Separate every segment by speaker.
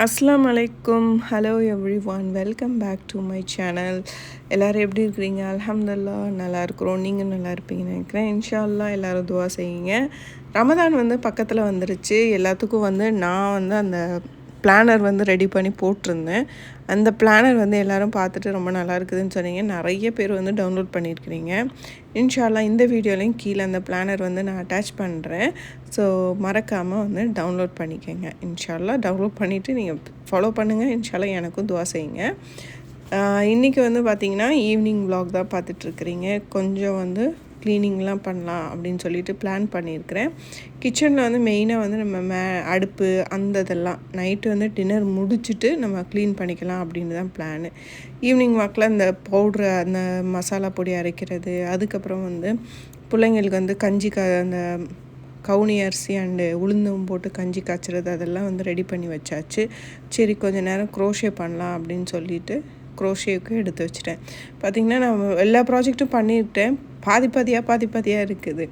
Speaker 1: அஸ்லாம் அலைக்கும் hello everyone welcome back to my channel எல்லோரும் எப்படி இருக்கிறீங்க? அலமதுல்லா நல்லா இருக்கிறோம். நீங்கள் நல்லா இருப்பீங்கன்னு நினைக்கிறேன். இன்ஷா எல்லோரும் துவா செய்யுங்க. ரமதான் வந்து பக்கத்தில் வந்துருச்சு. எல்லாத்துக்கும் வந்து நான் வந்து அந்த பிளானர் வந்து ரெடி பண்ணி போட்டிருந்தேன். அந்த பிளானர் வந்து எல்லோரும் பார்த்துட்டு ரொம்ப நல்லா இருக்குதுன்னு சொன்னீங்க. நிறைய பேர் வந்து டவுன்லோட் பண்ணியிருக்கிறீங்க. இன்ஷால்லா இந்த வீடியோலையும் கீழே அந்த பிளானர் வந்து நான் அட்டாச் பண்ணுறேன் ஸோ மறக்காமல் வந்து டவுன்லோட் பண்ணிக்கோங்க. இன்ஷால்லா டவுன்லோட் பண்ணிவிட்டு நீங்கள் ஃபாலோ பண்ணுங்கள் இன்ஷால்லா எனக்கும் துவா செய்யுங்க. இன்றைக்கி வந்து பார்த்திங்கன்னா ஈவினிங் விலாக் தான் பார்த்துட்ருக்குறீங்க கொஞ்சம் வந்து க்ளீனிங்லாம் பண்ணலாம் அப்படின்னு சொல்லிட்டு பிளான் பண்ணியிருக்கிறேன். கிச்சனில் வந்து மெயினாக வந்து நம்ம மே அடுப்பு அந்த இதெல்லாம். நைட்டு வந்து டின்னர் முடிச்சுட்டு நம்ம க்ளீன் பண்ணிக்கலாம் அப்படின்னு தான் பிளானு. ஈவினிங் வாக்கில் அந்த பவுட்ரு அந்த மசாலா பொடி அரைக்கிறது அதுக்கப்புறம் வந்து பிள்ளைங்களுக்கு வந்து கஞ்சி க அந்த கவுனி அரிசி அண்டு உளுந்தும் போட்டு கஞ்சி காய்ச்சறது அதெல்லாம் வந்து ரெடி பண்ணி வச்சாச்சு. சரி கொஞ்சம் நேரம் க்ரோஷே பண்ணலாம் அப்படின்னு சொல்லிட்டு க்ரோஷேவுக்கு எடுத்து வச்சுட்டேன். பார்த்திங்கன்னா நான் எல்லா ப்ராஜெக்ட்டும் பண்ணிவிட்டேன் பாதி பாதியாக பாதி பாதியாக இருக்குது.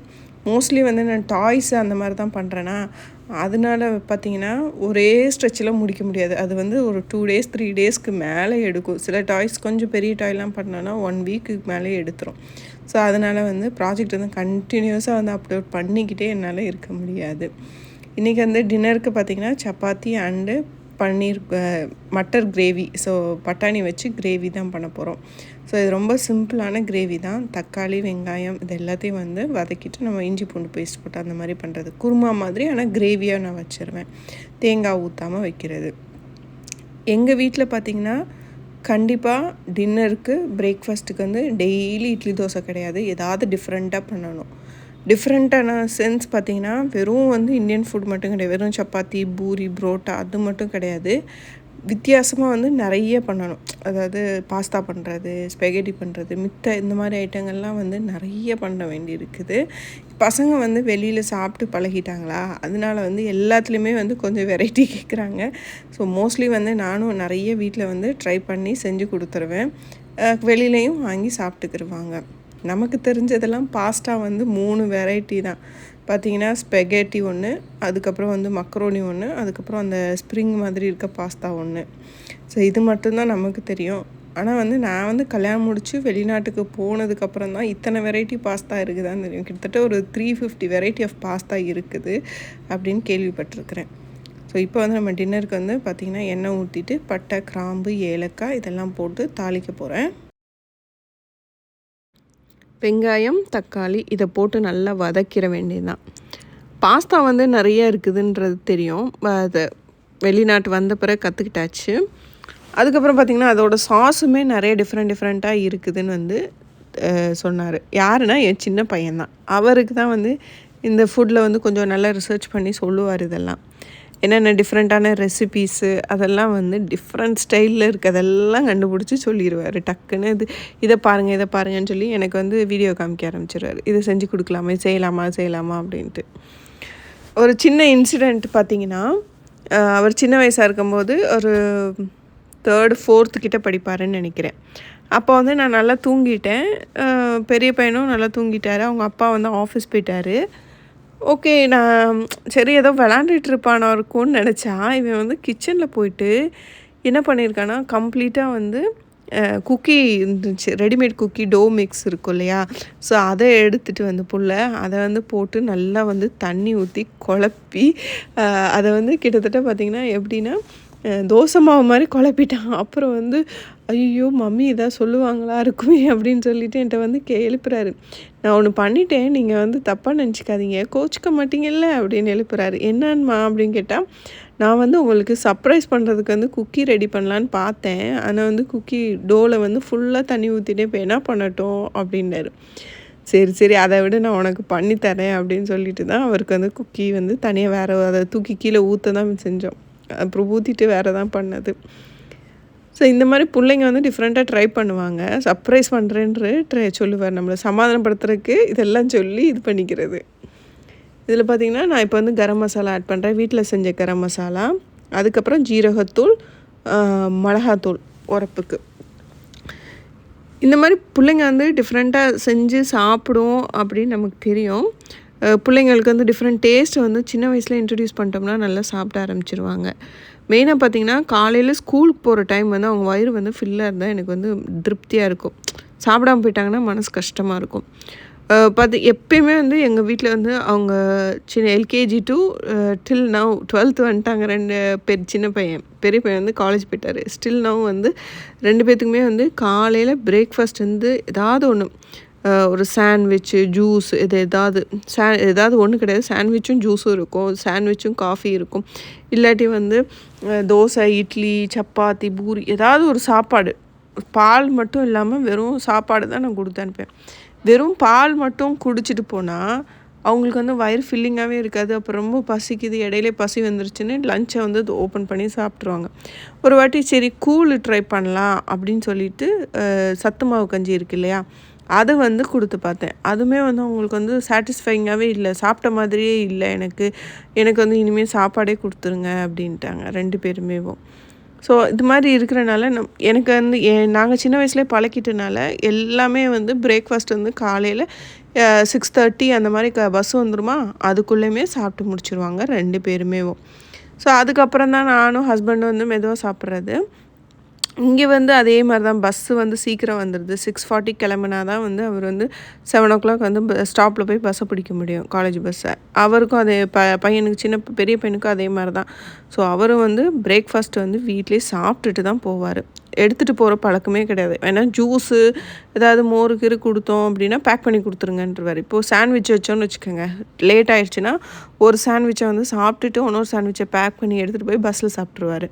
Speaker 1: மோஸ்ட்லி வந்து நான் டாய்ஸ் அந்த மாதிரி தான் பண்ணுறேன்னா அதனால பார்த்திங்கன்னா ஒரே ஸ்ட்ரெச்சில் முடிக்க முடியாது. அது வந்து ஒரு டூ டேஸ் த்ரீ டேஸ்க்கு மேலே எடுக்கும். சில டாய்ஸ் கொஞ்சம் பெரிய டாய்லாம் பண்ணோன்னா ஒன் வீக்குக்கு மேலே எடுத்துரும். ஸோ அதனால் வந்து ப்ராஜெக்ட் வந்து கண்டினியூஸாக வந்து அப்லோட் பண்ணிக்கிட்டே என்னால் இருக்க முடியாது. இன்றைக்கி வந்து டின்னருக்கு பார்த்திங்கன்னா chapati and paneer matar gravy. So பட்டாணி வச்சு கிரேவி தான் பண்ண போகிறோம் ஸோ இது ரொம்ப சிம்பிளான கிரேவி தான். தக்காளி வெங்காயம் இது எல்லாத்தையும் வந்து வதக்கிட்டு நம்ம இஞ்சி பூண்டு பேஸ்ட் போட்டு அந்த மாதிரி பண்ணுறது குருமா மாதிரி ஆனால் கிரேவியாக நான் வச்சுருவேன். தேங்காய் ஊற்றாமல் வைக்கிறது. எங்கள் வீட்டில் பார்த்திங்கன்னா கண்டிப்பாக டின்னருக்கு பிரேக்ஃபாஸ்ட்டுக்கு வந்து டெய்லி இட்லி தோசை கிடையாது. ஏதாவது டிஃப்ரெண்ட்டாக பண்ணணும். டிஃப்ரெண்ட்டான சென்ஸ் பார்த்திங்கன்னா வெறும் வந்து இந்தியன் ஃபுட் மட்டும் கிடையாது. வெறும் சப்பாத்தி பூரி புரோட்டா அது மட்டும் கிடையாது. வித்தியாசமாக வந்து நிறைய பண்ணணும். அதாவது பாஸ்தா பண்ணுறது ஸ்பெகட்டி பண்ணுறது மித்த இந்த மாதிரி ஐட்டங்கள்லாம் வந்து நிறைய பண்ண வேண்டி இருக்குது பசங்க வந்து வெளியில் சாப்பிட்டு பழகிட்டாங்களா? அதனால வந்து எல்லாத்துலேயுமே வந்து கொஞ்சம் வெரைட்டி கேட்குறாங்க ஸோ மோஸ்ட்லி வந்து நானும் நிறைய வீட்டில் வந்து ட்ரை பண்ணி செஞ்சு கொடுத்துருவேன். வெளியிலையும் வாங்கி சாப்பிட்டுக்கிருவாங்க. நமக்கு தெரிஞ்சதெல்லாம் பாஸ்டா வந்து மூணு வெரைட்டி தான். பார்த்தீங்கன்னா ஸ்பெகேட்டி ஒன்று அதுக்கப்புறம் வந்து மக்ரோனி ஒன்று அதுக்கப்புறம் அந்த ஸ்ப்ரிங் மாதிரி இருக்க பாஸ்தா ஒன்று ஸோ இது மட்டும்தான் நமக்கு தெரியும். ஆனால் வந்து நான் வந்து கல்யாணம் முடித்து வெளிநாட்டுக்கு போனதுக்கப்புறம் தான் இத்தனை வெரைட்டி பாஸ்தா இருக்குதான்னு தெரியும். கிட்டத்தட்ட ஒரு three fifty variety of pasta இருக்குது அப்படின்னு கேள்விப்பட்டிருக்கிறேன். ஸோ இப்போ வந்து நம்ம டின்னருக்கு வந்து பார்த்திங்கன்னா எண்ணெய் ஊற்றிட்டு பட்டை கிராம்பு ஏலக்காய் இதெல்லாம் போட்டு தாளிக்க போகிறேன் வெங்காயம் தக்காளி இதை போட்டு நல்லா வதக்கிற வேண்டியதுதான். பாஸ்தா வந்து நிறைய இருக்குதுன்றது தெரியும். அது வெளிநாட்டு வந்த பிறகு கற்றுக்கிட்டாச்சு அதுக்கப்புறம் பார்த்திங்கன்னா அதோடய சாஸுமே நிறைய டிஃப்ரெண்ட் டிஃப்ரெண்ட்டாக இருக்குதுன்னு வந்து சொன்னார். யாருன்னா என் சின்ன பையன்தான். அவருக்கு தான் வந்து இந்த ஃபுட்டில் வந்து கொஞ்சம் நல்லா ரிசர்ச் பண்ணி சொல்லுவார் இதெல்லாம். என்னென்ன டிஃப்ரெண்ட்டான ரெசிபீஸு அதெல்லாம் வந்து டிஃப்ரெண்ட் ஸ்டைலில் இருக்கதெல்லாம் கண்டுபிடிச்சி சொல்லிடுவார் டக்குன்னு இது இதை பாருங்கள் இதை பாருங்கன்னு சொல்லி எனக்கு வந்து வீடியோ காமிக்க ஆரம்பிச்சிடுவார் இதை செஞ்சு கொடுக்கலாமா? செய்யலாமா? செய்யலாமா? அப்படின்ட்டு. ஒரு சின்ன இன்சிடெண்ட் பார்த்தீங்கன்னா அவர் சின்ன வயசாக இருக்கும்போது ஒரு தேர்டு ஃபோர்த்து கிட்ட படிப்பாருன்னு நினைக்கிறேன். அப்போ வந்து நான் நல்லா தூங்கிட்டேன். பெரிய பையனும் நல்லா தூங்கிட்டார். அவங்க அப்பா வந்து ஆஃபீஸ் போயிட்டார். ஓகே நான் சரி ஏதோ விளாண்டுட்டு இருப்பானா இருக்கும்னு நினச்சா இவன் வந்து கிச்சனில் போயிட்டு என்ன பண்ணியிருக்கானா கம்ப்ளீட்டாக வந்து குக்கி இருந்துச்சு ரெடிமேட் குக்கி டோ மிக்ஸ் இருக்கும் இல்லையா? ஸோ அதை எடுத்துகிட்டு வந்து புள்ள அதை வந்து போட்டு நல்லா வந்து தண்ணி ஊற்றி குழப்பி அதை வந்து கிட்டத்தட்ட பார்த்திங்கன்னா எப்படின்னா தோசை மாவு மாதிரி குழப்பிட்டான். அப்புறம் வந்து ஐயோ மம்மி இதாக சொல்லுவாங்களா? இருக்குமே அப்படின்னு சொல்லிட்டு என்கிட்ட வந்து கே எழுப்புறாரு. நான் ஒன்று பண்ணிட்டேன். நீங்கள் வந்து தப்பாக நினச்சிக்காதீங்க. கோச்சிக்க மாட்டீங்கல்ல? அப்படின்னு எழுப்புறாரு. என்னன்மா அப்படின்னு கேட்டால் நான் வந்து உங்களுக்கு சர்ப்ரைஸ் பண்ணுறதுக்கு வந்து குக்கி ரெடி பண்ணலான்னு பார்த்தேன். ஆனால் வந்து குக்கி டோவில் வந்து ஃபுல்லாக தண்ணி ஊற்றிட்டே இப்போ என்ன பண்ணட்டும்? அப்படின்னாரு. சரி சரி. அதை விட நான் உனக்கு பண்ணித்தரேன் அப்படின்னு சொல்லிட்டு தான் அவருக்கு வந்து குக்கி வந்து தனியாக வேறு அதை தூக்கி கீழே ஊற்ற தான் செஞ்சோம். அப்புறம் ஊற்றிட்டு வேறு தான் பண்ணது. ஸோ இந்த மாதிரி பிள்ளைங்க வந்து டிஃப்ரெண்ட்டாக ட்ரை பண்ணுவாங்க. சர்ப்ரைஸ் பண்ணுறேன்று ட்ரை சொல்லுவார். நம்மளை சமாதானப்படுத்துறதுக்கு இதெல்லாம் சொல்லி இது பண்ணிக்கிறது. இதில் பார்த்திங்கன்னா நான் இப்போ வந்து கரம் மசாலா ஆட் பண்ணுறேன் வீட்டில் செஞ்ச கரம் மசாலா. அதுக்கப்புறம் ஜீரகத்தூள் மிளகாத்தூள் உரப்புக்கு. இந்த மாதிரி பிள்ளைங்க வந்து டிஃப்ரெண்ட்டாக செஞ்சு சாப்பிடும் அப்படின்னு நமக்கு தெரியும். பிள்ளைங்களுக்கு வந்து டிஃப்ரெண்ட் டேஸ்ட்டை வந்து சின்ன வயசில் இன்ட்ரடியூஸ் பண்ணிட்டோம்னா நல்லா சாப்பிட ஆரம்பிச்சிருவாங்க. மெயினாக பார்த்தீங்கன்னா காலையில் ஸ்கூலுக்கு போகிற டைம் வந்து அவங்க வயிறு வந்து ஃபில்லாக இருந்தால் எனக்கு வந்து திருப்தியாக இருக்கும். சாப்பிடாம போயிட்டாங்கன்னா மனசு கஷ்டமாக இருக்கும். பார்த்து எப்பயுமே வந்து எங்கள் வீட்டில் வந்து அவங்க சின்ன LKG to till now twelfth வந்துட்டாங்க ரெண்டு பெரிய சின்ன பையன். பெரிய பையன் வந்து காலேஜ் போயிட்டார். ஸ்டில் நவ் வந்து ரெண்டு பேர்த்துக்குமே வந்து காலையில் பிரேக்ஃபாஸ்ட் வந்து ஏதாவது ஒன்று ஒரு சாண்ட்விட்சு ஜூஸ் இது எதாவது சா ஏதாவது ஒன்று கிடையாது. சாண்ட்விச்சும் ஜூஸும் இருக்கும். சாண்ட்விச்சும் காஃபி இருக்கும். இல்லாட்டி வந்து தோசை இட்லி சப்பாத்தி பூரி ஏதாவது ஒரு சாப்பாடு. பால் மட்டும் இல்லாமல் வெறும் சாப்பாடு தான் நான் கொடுத்து அனுப்பேன் வெறும் பால் மட்டும் குடிச்சிட்டு போனால் அவங்களுக்கு வந்து வயிறு ஃபில்லிங்காகவே இருக்காது. அப்புறம் ரொம்ப பசிக்குது. இடையிலே பசி வந்துருச்சுன்னு லஞ்சை வந்து ஓப்பன் பண்ணி சாப்பிட்ருவாங்க ஒரு வாட்டி சரி கூழ் ட்ரை பண்ணலாம் அப்படின்னு சொல்லிட்டு சத்து மாவு கஞ்சி இருக்கு இல்லையா? அது வந்து கொடுத்து பார்த்தேன். அதுவுமே வந்து அவங்களுக்கு வந்து சாட்டிஸ்ஃபைங்காகவே இல்லை. சாப்பிட்ட மாதிரியே இல்லை எனக்கு. எனக்கு வந்து இனிமேல் சாப்பாடே கொடுத்துருங்க அப்படின்ட்டாங்க ரெண்டு பேருமேவும் ஸோ இது மாதிரி இருக்கிறனால நம் எனக்கு வந்து நாங்கள் சின்ன வயசுலேயே பழக்கிட்டனால எல்லாமே வந்து பிரேக்ஃபாஸ்ட் வந்து காலையில் சிக்ஸ் தேர்ட்டி அந்த மாதிரி க பஸ் வந்துருமா? அதுக்குள்ளேயுமே சாப்பிட்டு முடிச்சிருவாங்க ரெண்டு பேருமேவும் ஸோ அதுக்கப்புறம் தான் நானும் ஹஸ்பண்டும் வந்து மெதுவாக சாப்பிட்றது. இங்கே வந்து அதே மாதிரி தான் பஸ்ஸு வந்து சீக்கிரம் வந்துடுது சிக்ஸ் ஃபார்ட்டி கிளம்புனா தான் வந்து அவர் வந்து செவன் ஓ கிளாக் வந்து ஸ்டாப்பில் போய் பஸ்ஸை பிடிக்க முடியும் காலேஜ் பஸ்ஸை அவருக்கும் அதே ப பையனுக்கு சின்ன பெரிய பையனுக்கும் அதே மாதிரி தான் ஸோ அவரும் வந்து பிரேக்ஃபாஸ்ட் வந்து வீட்டிலே சாப்பிட்டுட்டு தான் போவார். எடுத்துகிட்டு போகிற பழக்கமே கிடையாது. ஏன்னா ஜூஸு ஏதாவது மோரு கீறு கொடுத்தோம் அப்படின்னா பேக் பண்ணி கொடுத்துருங்கன்றவார். இப்போது சாண்ட்விச் வச்சோன்னு வச்சுக்கோங்க. லேட் ஆயிடுச்சுன்னா ஒரு சாண்ட்விச்சை வந்து சாப்பிட்டுட்டு இன்னொரு சாண்ட்விச்சை பேக் பண்ணி எடுத்துகிட்டு போய் பஸ்ஸில் சாப்பிட்ருவார்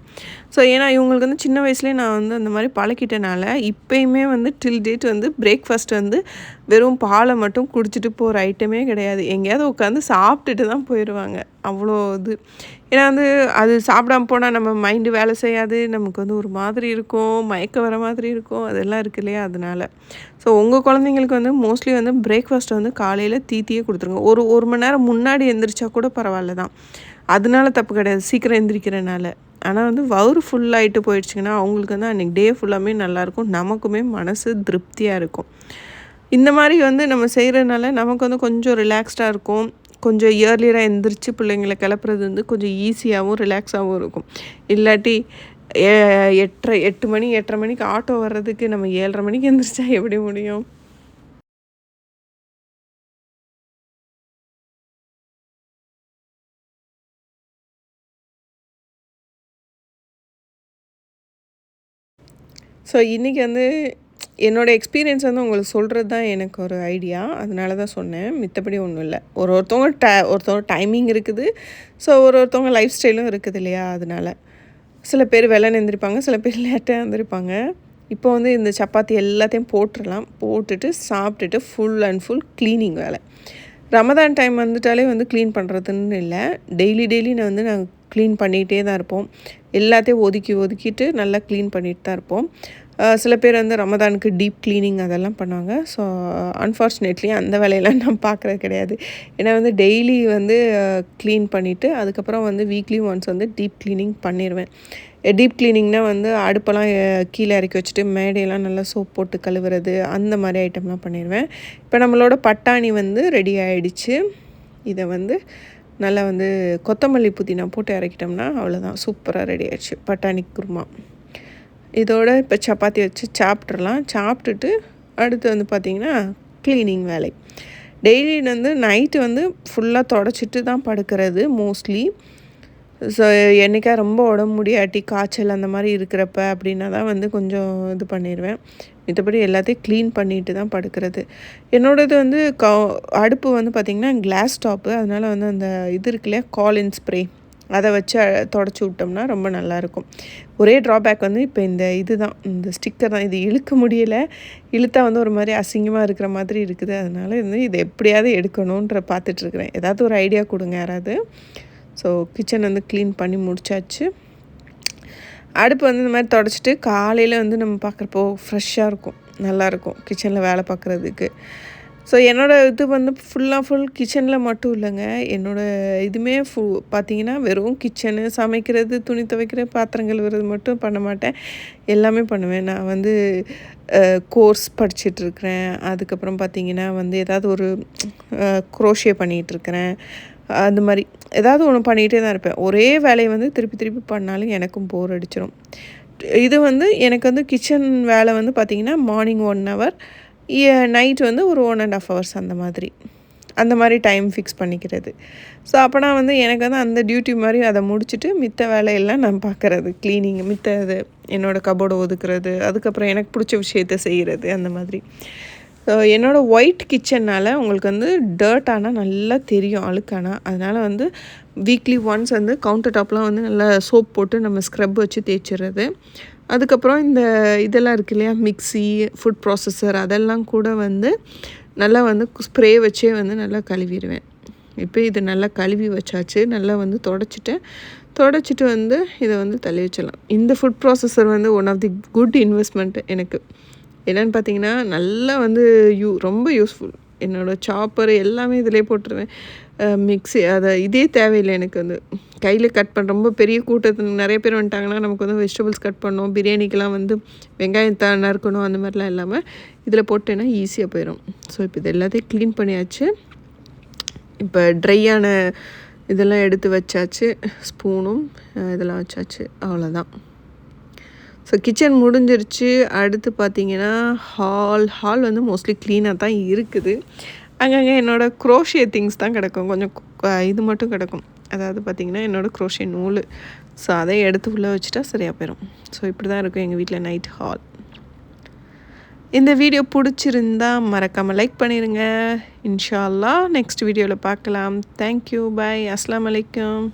Speaker 1: ஸோ ஏன்னா இவங்களுக்கு வந்து சின்ன வயசுலேயே நான் வந்து அந்த மாதிரி பழக்கிட்டனால இப்போயுமே வந்து டில் டேட் வந்து பிரேக்ஃபாஸ்ட் வந்து வெறும் பாலை மட்டும் குடிச்சிட்டு போகிற ஐட்டமே கிடையாது. எங்கேயாவது உட்காந்து சாப்பிட்டுட்டு தான் போயிடுவாங்க அவ்வளோ இது. ஏன்னா வந்து அது சாப்பிடாம போனால் நம்ம மைண்டு வேலை செய்யாது. நமக்கு வந்து ஒரு மாதிரி இருக்கும். மயக்கம் வர மாதிரி இருக்கும். அதெல்லாம் இருக்கு இல்லையா? அதனால. ஸோ உங்கள் குழந்தைங்களுக்கு வந்து மோஸ்ட்லி வந்து பிரேக்ஃபாஸ்ட்டை வந்து காலையில் தீத்தியே கொடுத்துருங்க. ஒரு ஒரு மணி நேரம் முன்னாடி எந்திரிச்சா கூட பரவாயில்ல தான். அதனால தப்பு கிடையாது. சீக்கிரம் எந்திரிக்கிறனால. ஆனால் வந்து வயிறு ஃபுல்லாகிட்டு போயிடுச்சுங்கன்னா அவங்களுக்கு வந்து அன்றைக்கி டே ஃபுல்லாமே நல்லாயிருக்கும் நமக்குமே மனசு திருப்தியாக இருக்கும். இந்த மாதிரி வந்து நம்ம செய்கிறதுனால நமக்கு வந்து கொஞ்சம் ரிலாக்ஸ்டாக இருக்கும். கொஞ்சம் இயர்லியராக எந்திரிச்சு பிள்ளைங்களை கிளப்புறது வந்து கொஞ்சம் ஈஸியாகவும் ரிலாக்ஸாகவும் இருக்கும். இல்லாட்டி எ- எட்டரை எட்டு மணி எட்டரை மணிக்கு ஆட்டோ வர்றதுக்கு நம்ம ஏழரை மணிக்கு எந்திரிச்சா எப்படி முடியும்? ஸோ இன்றைக்கி வந்து என்னோடய எக்ஸ்பீரியன்ஸ் வந்து உங்களுக்கு சொல்கிறது தான் எனக்கு ஒரு ஐடியா அதனால தான் சொன்னேன். மித்தபடி ஒன்றும் இல்லை. ஒரு ஒருத்தவங்க ட ஒருத்தவங்க டைமிங் இருக்குது. ஸோ ஒரு ஒருத்தவங்க லைஃப் ஸ்டைலும் இருக்குது இல்லையா? அதனால. சில பேர் வெள்ளன எந்திரிப்பாங்க. சில பேர் லேட்டாக எந்திரிப்பாங்க. இப்போ வந்து இந்த சப்பாத்தி எல்லாத்தையும் போட்டுடலாம். போட்டுட்டு சாப்பிட்டுட்டு ஃபுல் அண்ட் ஃபுல் க்ளீனிங் வேலை. ரமதான் டைம் வந்துட்டாலே வந்து க்ளீன் பண்ணுறதுன்னு இல்லை. டெய்லி டெய்லி நான் வந்து நாங்கள் க்ளீன் பண்ணிகிட்டே தான் இருப்போம். எல்லாத்தையும் ஒதுக்கி ஒதுக்கிட்டு நல்லா க்ளீன் பண்ணிட்டு தான் இருப்போம். சில பேர் வந்து ரமதானுக்கு டீப் க்ளீனிங் அதெல்லாம் பண்ணுவாங்க. ஸோ அன்ஃபார்ச்சுனேட்லி அந்த வேலையெல்லாம் நான் பார்க்குறது கிடையாது. ஏன்னா வந்து டெய்லி வந்து க்ளீன் பண்ணிவிட்டு அதுக்கப்புறம் வந்து வீக்லி ஒன்ஸ் வந்து டீப் க்ளீனிங் பண்ணிடுவேன் டீப் க்ளீனிங்னால் வந்து அடுப்பெல்லாம் கீழே இறக்கி வச்சுட்டு மேடையெல்லாம் நல்லா சோப் போட்டு கழுவுறது அந்த மாதிரி ஐட்டம்லாம் பண்ணிடுவேன் இப்போ நம்மளோட பட்டாணி வந்து ரெடி ஆகிடுச்சு இதை வந்து நல்லா வந்து கொத்தமல்லி புதினா போட்டு இறக்கிட்டோம்னா அவ்வளோதான் சூப்பராக ரெடி ஆயிடுச்சு. பட்டாணி குருமா. இதோட இப்போ சப்பாத்தி வச்சு சாப்பிட்றலாம் சாப்பிட்டுட்டு அடுத்து வந்து பார்த்திங்கன்னா க்ளீனிங் வேலை. டெய்லி வந்து நைட்டு வந்து ஃபுல்லாக தொடச்சிட்டு தான் படுக்கிறது மோஸ்ட்லி ஸோ என்னைக்கா ரொம்ப உடம்பு முடியாட்டி காய்ச்சல் அந்த மாதிரி இருக்கிறப்ப அப்படின்னா தான் வந்து கொஞ்சம் இது பண்ணிடுவேன் மித்தபடி எல்லாத்தையும் க்ளீன் பண்ணிட்டு தான் படுக்கிறது. என்னோடது வந்து க அடுப்பு வந்து பார்த்திங்கன்னா கிளாஸ் டாப்பு அதனால் வந்து அந்த இது இருக்குல்லையா காலின் ஸ்ப்ரே அதை வச்சு தொடச்சி விட்டோம்னா ரொம்ப நல்லாயிருக்கும். ஒரே ட்ராபேக் வந்து இப்போ இந்த இது தான் இந்த ஸ்டிக்கர் தான். இது இழுக்க முடியலை இழுத்தா வந்து ஒரு மாதிரி அசிங்கமாக இருக்கிற மாதிரி இருக்குது. அதனால் வந்து இதை எப்படியாவது எடுக்கணுன்ற பார்த்துட்ருக்குறேன். ஏதாவது ஒரு ஐடியா கொடுங்க யாராவது. ஸோ கிச்சன் வந்து க்ளீன் பண்ணி முடிச்சாச்சு. அடுப்பு வந்து இந்த மாதிரி தொடச்சிட்டு காலையில் வந்து நம்ம பார்க்குறப்போ ஃப்ரெஷ்ஷாக இருக்கும் நல்லாயிருக்கும். கிச்சனில் வேலை பார்க்குறதுக்கு. ஸோ என்னோடய இது வந்து ஃபுல்லாக ஃபுல் கிச்சனில் மட்டும் இல்லைங்க. என்னோடய இதுவுமே ஃபு பார்த்தீங்கன்னா வெறும் கிச்சனு சமைக்கிறது துணி துவைக்கிற பாத்திரம் கழுவுறது மட்டும் பண்ண மாட்டேன். எல்லாமே பண்ணுவேன். நான் வந்து கோர்ஸ் படிச்சிட்ருக்கிறேன் அதுக்கப்புறம் பார்த்தீங்கன்னா வந்து ஏதாவது ஒரு குரோஷே பண்ணிகிட்ருக்கிறேன் அந்த மாதிரி ஏதாவது ஒன்று பண்ணிகிட்டே தான் இருப்பேன். ஒரே வேலையை வந்து திருப்பி திருப்பி பண்ணாலும் எனக்கும் போர் அடிச்சிடும் இது வந்து எனக்கு வந்து கிச்சன் வேலை வந்து பார்த்திங்கன்னா மார்னிங் ஒன் ஹவர் நைட் வந்து ஒரு ஒன் அண்ட் ஆஃப் ஹவர்ஸ் அந்த மாதிரி. அந்த மாதிரி டைம் ஃபிக்ஸ் பண்ணிக்கிறது. ஸோ அப்போனா வந்து எனக்கு வந்து அந்த டியூட்டி மாதிரி அதை முடிச்சுட்டு மித்த வேலையெல்லாம் நான் பார்க்குறது க்ளீனிங் மித்த இது என்னோடய கபோர்டை ஒதுக்குறது அதுக்கப்புறம் எனக்கு பிடிச்ச விஷயத்த செய்கிறது அந்த மாதிரி. என்னோடய ஒயிட் கிச்சன்னால் உங்களுக்கு வந்து டர்ட் ஆனால் நல்லா தெரியும் அழுக்கானா. அதனால் வந்து வீக்லி ஒன்ஸ் வந்து கவுண்டர் டாப்லாம் வந்து நல்லா சோப் போட்டு நம்ம ஸ்க்ரப் வச்சு தேய்ச்சிடுறது அதுக்கப்புறம் இந்த இதெல்லாம் இருக்கு இல்லையா? மிக்சி ஃபுட் ப்ராசஸர் அதெல்லாம் கூட வந்து நல்லா வந்து ஸ்ப்ரே வச்சே வந்து நல்லா கழுவிடுவேன். இப்போ இது நல்லா கழுவி வச்சாச்சு. நல்லா வந்து தொடச்சிட்டேன். தொடச்சிட்டு வந்து இதை வந்து தள்ளி வச்சிடலாம். இந்த ஃபுட் ப்ராசஸர் வந்து one of the good investment எனக்கு. என்னென்னு பார்த்தீங்கன்னா நல்லா வந்து யூ ரொம்ப யூஸ்ஃபுல் என்னோடய சாப்பர் எல்லாமே இதிலே போட்டுருவேன். மிக்ஸி அதை இதே தேவையில்லை எனக்கு வந்து. கையில் கட் பண்ண ரொம்ப பெரிய கூட்டத்துக்கு நிறைய பேர் வந்துட்டாங்கன்னா நமக்கு வந்து வெஜிடபிள்ஸ் கட் பண்ணணும் பிரியாணிக்கெலாம் வந்து வெங்காயம் த நறுக்கணும் அந்த மாதிரிலாம் இல்லாமல் இதில் போட்டேன்னா ஈஸியாக போயிடும் ஸோ இப்போ இது எல்லாத்தையும் க்ளீன் பண்ணியாச்சு. இப்போ ட்ரையான இதெல்லாம் எடுத்து வச்சாச்சு. ஸ்பூனும் இதெல்லாம் வச்சாச்சு. அவ்வளோதான் ஸோ கிச்சன் முடிஞ்சிருச்சு. அடுத்து பார்த்திங்கன்னா ஹால் ஹால் வந்து மோஸ்ட்லி க்ளீனாக தான் இருக்குது. அங்கங்கே என்னோடய குரோஷிய திங்ஸ் தான் கிடக்கும். கொஞ்சம் இது மட்டும் கிடக்கும். அதாவது பார்த்திங்கன்னா என்னோடய குரோஷிய நூல். ஸோ அதை எடுத்து உள்ளே வச்சுட்டா சரியாக போயிடும் ஸோ இப்படி தான் இருக்கும் எங்கள் வீட்டில் நைட் ஹால் இந்த வீடியோ பிடிச்சிருந்தா மறக்காமல் லைக் பண்ணிடுங்க இன்ஷால்லா நெக்ஸ்ட் வீடியோவில் பார்க்கலாம். தேங்க்யூ பாய் அஸ்லாம் வலைக்கம்